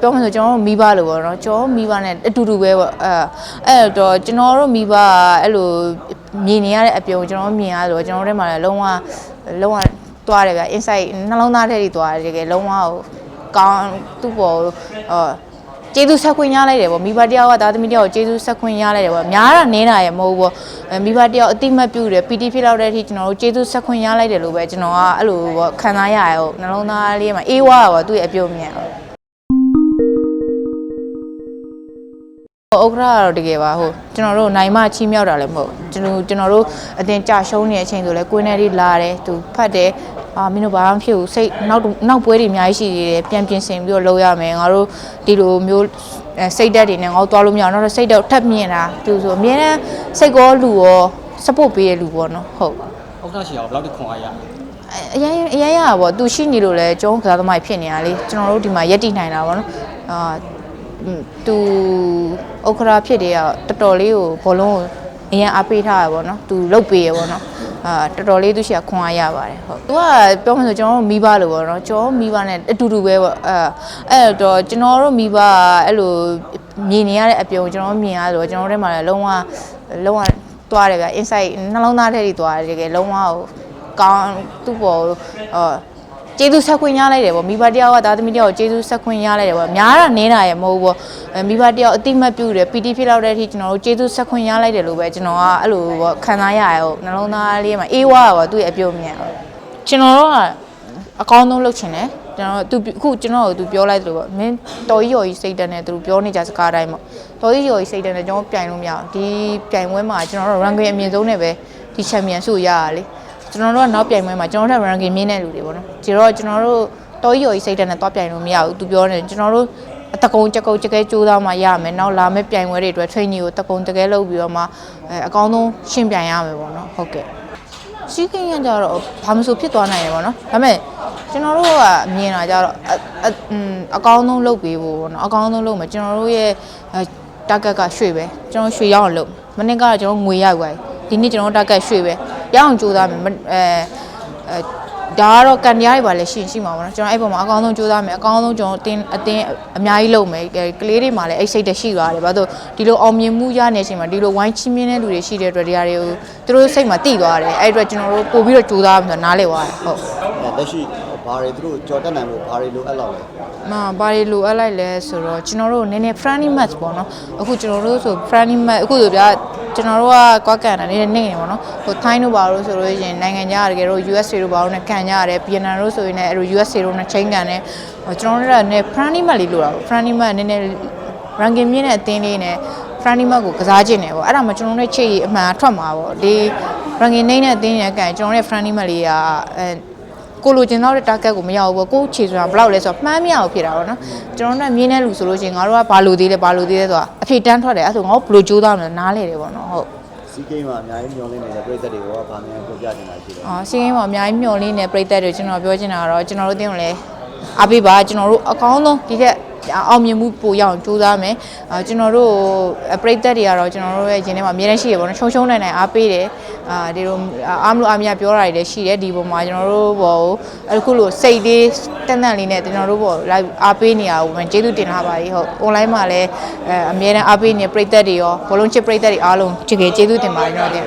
ပြောမှဆိုကျွန်တော်တို့မိဘလို့ပေါ့နော်ကျွန်တော်တို့မိဘနဲ့အတူတူပဲပေါ့အဲအဲ့တော့ကျွန်တော်တို့မိဘကအဲ့လိုမြင်နေရတဲ့အပြုံကျွန်တော်တို့မြင်ရဆိုတော့ကျွန်တော်တို့ထဲမှာလည်းလုံးဝလုံးဝသွားတယ်ဗျ insight နှလုံးသားထဲထိသွားတယ်တကယ်လုံးဝဟိုကောင်းသူ့ပေါ်အော်ကျေးဇူးဆက်ခွင့်ရလိုက်တယ်ပေါ့မိဘတယောက်ကသားသမီးတယောက်ကိုကျေးဇူးဆက်ခွင့်ရလိုက်တယ်ပေါ့များတာနင်းတာရမဟုတ်ဘူးပေါ့အဲမိဘတယောက်အတိမတ်ပြုတယ်ပီတိဖြစ်လောက်တဲ့အထိကျွန်တော်တို့ကျေးဇူးဆက်ခွင့်ရလိုက်တယ်လို့ပဲကျွန်တော်ကအဲ့လိုပေါ့ခံစားရရဟုတ်နှလုံးသားလေးမှာအေးဝါပါသူ့ရဲ့အပြုံးမြင် ဥက္ကရာကတော့တကယ်ပါဟုတ်ကျွန်တော်တို့နိုင်မချီးမြောက်တာလည်းမဟုတ်ကျွန်တော်ကျွန်တော်တို့အတင်ကြရှုံးနေတဲ့အချိန်ဆိုလဲကိုင်းနေလေးလာတယ်သူဖတ်တယ်အာမင်းတို့ဘာမှမဖြစ်ဘူးစိတ်နောက်နောက်ပွဲတွေအများကြီးရှိသေးတယ်ပြန်ပြင်ဆင်ပြီးတော့လုပ်ရမယ်ငါတို့ဒီလိုမျိုးအဲစိတ်ဓာတ်တွေနဲ့ငါတို့သွားလို့မရအောင်နောက်တော့စိတ်ဓာတ်ထပ်မြင်တာသူဆိုအမြဲတမ်းစိတ်ကောလူရော support ပေးတဲ့လူပေါ့နော်ဟုတ်ဥက္ကဋ္ဌရှိအောင်ဘယ်လောက်ထိခွန်အားရလဲအရင်အရင်ရတာပေါ့သူရှိနေလို့လဲကျုံးကစားသမားဖြစ်နေရလေကျွန်တော်တို့ဒီမှာရက်တည်နိုင်တာပေါ့နော်အာ သူဥက္ခရာဖြစ်တယ်ကတော်တော်လေးကိုဘောလုံးကိုအရင်အားပေးထားရပေါ့နော်သူလုတ်ပေးရပေါ့နော်အာတော်တော်လေးသူရှိကခွန်အားရပါတယ်ဟုတ်သူကပြောမှဆိုကျွန်တော်တို့မိဘလို့ပေါ့နော်ကျွန်တော်မိဘနဲ့အတူတူပဲပေါ့အဲအဲ့တော့ကျွန်တော်တို့မိဘကအဲ့လိုမြင်နေရတဲ့အပြုံကျွန်တော်မြင်ရဆိုတော့ကျွန်တော်တို့ထဲမှာလည်းလုံးဝလုံးဝသွားတယ်ဗျ insight နှလုံးသားထဲထိသွားတယ်တကယ်လုံးဝဟိုကောင်းသူ့ပေါ်အော် ကျေးဇူးဆက်ခွင့်ရလိုက်တယ်ပေါ့မိဘတယောက်ကသားသမီးတယောက်ကိုကျေးဇူးဆက်ခွင့်ရလိုက်တယ်ပေါ့များတာနင်းတာရမဟုတ်ဘူးပေါ့အဲမိဘတယောက်အတိမတ်ပြုတယ်ပီတိဖြစ်လောက်တဲ့အထိကျွန်တော်တို့ကျေးဇူးဆက်ခွင့်ရလိုက်တယ်လို့ပဲကျွန်တော်ကအဲ့လိုပေါ့ခံစားရရဟုတ်နှလုံးသားလေးမှာအေးဝါပေါ့သူ့ရဲ့အပြုံးမြင်ဟုတ်ကျွန်တော်တို့ကအကောင်းဆုံးလုပ်ချင်တယ်ကျွန်တော်သူအခုကျွန်တော်ကိုသူပြောလိုက်သလိုပေါ့မင်းတော်ကြီးရော်ကြီးစိတ်တက်နဲ့သူပြောနေကြစကားတိုင်းပေါ့တော်ကြီးရော်ကြီးစိတ်တက်နဲ့ကျွန်တော်ပြိုင်လို့မရအောင်ဒီပြိုင်ပွဲမှာကျွန်တော်တို့ ranking အမြင့်ဆုံးနဲ့ပဲဒီချန်ပီယံဆုရရလေ ကျွန်တော်တို့ကနောက်ပြိုင်ပွဲမှာကျွန်တော်တို့ ranking မြင့်တဲ့လူတွေပေါ့နော်ဒီတော့ကျွန်တော်တို့တော်ကြီးရော်ကြီးစိတ်ဓာတ်နဲ့သွားပြိုင်လို့မရဘူးသူပြောနေတယ်ကျွန်တော်တို့အတကုံချက်ကုံချက်ကဲကြိုးစားမှရမယ်နောက်လာမယ့်ပြိုင်ပွဲတွေအတွက် training ကိုတကုံတကဲလုပ်ပြီးတော့မှအဲအကောင်းဆုံးရှင်းပြိုင်ရမယ်ပေါ့နော်ဟုတ်ကဲ့စီးကင်းရကြတော့ဘာမှမဆိုဖြစ်သွားနိုင်တယ်ပေါ့နော်ဒါပေမဲ့ကျွန်တော်တို့ကမြင်တာကြတော့အအอืมအကောင်းဆုံးလုပ်ပေးဖို့ပေါ့နော်အကောင်းဆုံးလုပ်မယ်ကျွန်တော်တို့ရဲ့အဲ target ကရွှေပဲကျွန်တော်ရွှေရအောင်လုပ်မနေ့ကတော့ကျွန်တော်ငွေရောက်သွားပြီဒီနေ့ကျွန်တော် target ရွှေပဲ ရအောင်ကြိုးစားမယ်မအဲအဲဒါကတော့ကန်တရားတွေပါလဲရှိရင်ရှိမှာပေါ့နော်ကျွန်တော်အဲ့ပုံမှာအကောင်းဆုံးကြိုးစားမယ်အကောင်းဆုံးကျွန်တော်အတင်းအတင်းအများကြီးလုပ်မယ်ကလေးတွေမှာလည်းအဲ့စိတ်တရှိသွားတယ်ဘာလို့ဒီလိုအောင်မြင်မှုရနေချိန်မှာဒီလိုဝိုင်းချင်းမြင်းတဲ့လူတွေရှိတဲ့အတွက်တရားတွေကိုသူတို့စိတ်မှာတိသွားတယ်အဲ့အတွက်ကျွန်တော်တို့ပို့ပြီးတော့ကြိုးစားမယ်ဆိုတော့နားလည်သွားတယ်ဟုတ်အဲလက်ရှိဘာတွေသူတို့ကြော်တက်နိုင်ဖို့ဘာတွေလိုအပ်လောက်လဲမဘာတွေလိုအပ်လိုက်လဲဆိုတော့ကျွန်တော်တို့နည်းနည်း friendly match ပေါ့နော်အခုကျွန်တော်တို့ဆို friendly match အခုဆိုပြ ကျွန်တော်တို့ကကွာကန်တာနည်းနည်းနေနေပေါ့နော်ဟို Thai တို့ဘာလို့ဆိုလို့ရှိရင်နိုင်ငံခြားတကယ်တော့ USA တို့ဘာလို့နဲ့ကန်ကြရတယ် Vietnam တို့ဆိုရင်လည်းအဲ့လို USA တို့နဲ့ chain ကန်တယ်ကျွန်တော်တို့ကနည်း friendly match လေးလိုတာပေါ့ friendly match နည်းနည်း ranking မြင့်တဲ့အသင်းလေးနဲ့ friendly match ကိုကစားခြင်းတယ်ပေါ့အဲ့ဒါမှကျွန်တော်တို့ချေးအမှန်ထွက်မှာပေါ့ဒီ ranking နှိမ့်တဲ့အသင်းရဲ့ကန်ကျွန်တော်တို့ရဲ့ friendly match လေးကအဲ ကိုလိုချင်တော့တဲ့ target ကိုမရဘူးပေါ့ကိုခြေဆိုတာဘယ်လောက်လဲဆိုတော့မှန်းမရဘူးဖြစ်တာပေါ့နော်ကျွန်တော်တို့ကမြင်းတဲ့လူဆိုလို့ရှိရင်ငါတို့ကဘာလို့သေးလဲဘာလို့သေးလဲဆိုတာအဖြေတန်းထွက်တယ်အဲ့ဆိုငါတို့ဘယ်လိုကြိုးစားမလဲနားလေတယ်ပေါ့နော်ဟုတ်စီးကိန်းမှာအများကြီးမျောလင်းနေတဲ့ပြည်သက်တွေကဘာများပြောပြနေတာရှိလဲအော်စီးကင်းပေါ်အများကြီးမျှော်လင့်နေပြိသက်တွေကျွန်တော်ပြောချင်တာကတော့ကျွန်တော်တို့တင်းကိုလည်းအားပေးပါကျွန်တော်တို့အကောင်းဆုံးဒီထက် အောင်မြင်မှုပိုရအောင်ကြိုးစားမယ်အာကျွန်တော်တို့ပြိသက်တွေကတော့ကျွန်တော်တို့ရဲ့ရင်ထဲမှာအများကြီးရှိရပေါ့နော်ချုံချုံနိုင်နိုင်အားပေးတယ်အာဒီလိုအားမလို့အားမရပြောတာတွေလည်းရှိတယ်ဒီပုံမှာကျွန်တော်တို့ဘောကိုအခုလိုစိတ်လေးတန်တန်လေးနဲ့ကျွန်တော်တို့ဘော live အားပေးနေရအောင်ကျေးဇူးတင်ထားပါတယ်ဟုတ် online မှာလည်းအဲအများနဲ့အားပေးနေပြိသက်တွေရောဘောလုံးချစ်ပြိသက်တွေအားလုံးတကယ်ကျေးဇူးတင်ပါတယ်ကျွန်တော်တင်